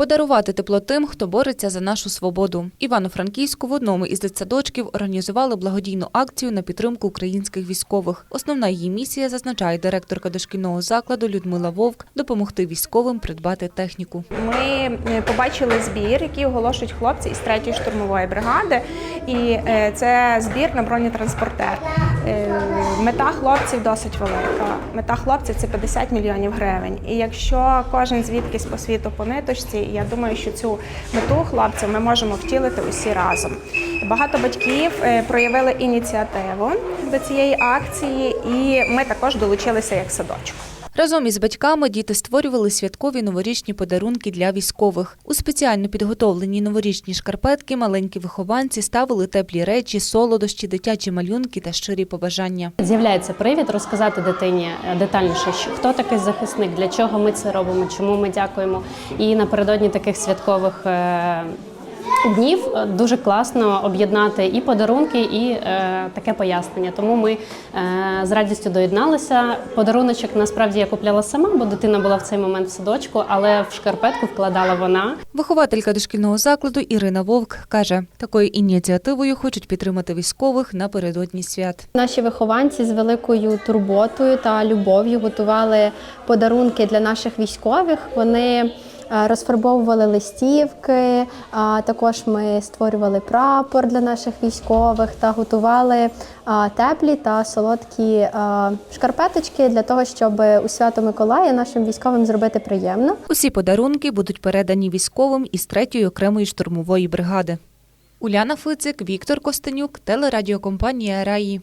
Подарувати тепло тим, хто бореться за нашу свободу. Івано-Франківську в одному із дитсадочків організували благодійну акцію на підтримку українських військових. Основна її місія, зазначає директорка дошкільного закладу Людмила Вовк, допомогти військовим придбати техніку. Ми е, побачили збір, який оголошують хлопці із 3-ї штурмової бригади, і е, це збір на бронетранспортер. Е, Мета хлопців досить велика. Мета хлопців це 50 мільйонів гривень. І якщо кожен звідкись по світу по ниточці, я думаю, що цю мету хлопців ми можемо втілити усі разом. Багато батьків е, проявили ініціативу до цієї акції, і ми також долучилися як садочок. Разом із батьками діти створювали святкові новорічні подарунки для військових. У спеціально підготовлені новорічні шкарпетки маленькі вихованці ставили теплі речі, солодощі, дитячі малюнки та щирі побажання. З'являється привід розказати дитині е, детальніше, хто такий захисник, для чого ми це робимо, чому ми дякуємо. І напередодні таких святкових е, днів е, дуже класно об'єднати і подарунки, і е, таке пояснення. Тому ми е, з радістю доєдналися. Подаруночок насправді я купляла сама, бо дитина була в цей момент в садочку, але в шкарпетку вкладала вона. Вихователька дошкільного закладу Ірина Вовк каже, такою ініціативою хочуть підтримати військових напередодні свят. Наші вихованці з великою турботою та любов'ю готували подарунки для наших військових. Вони розфарбовували листівки, а також ми створювали прапор для наших військових та готували теплі та солодкі шкарпеточки для того, щоб у свято Миколая нашим військовим зробити приємно. Усі подарунки будуть передані військовим із 3-ї окремої штурмової бригади. Уляна Фицик, Віктор Костенюк, телерадіокомпанія Раї.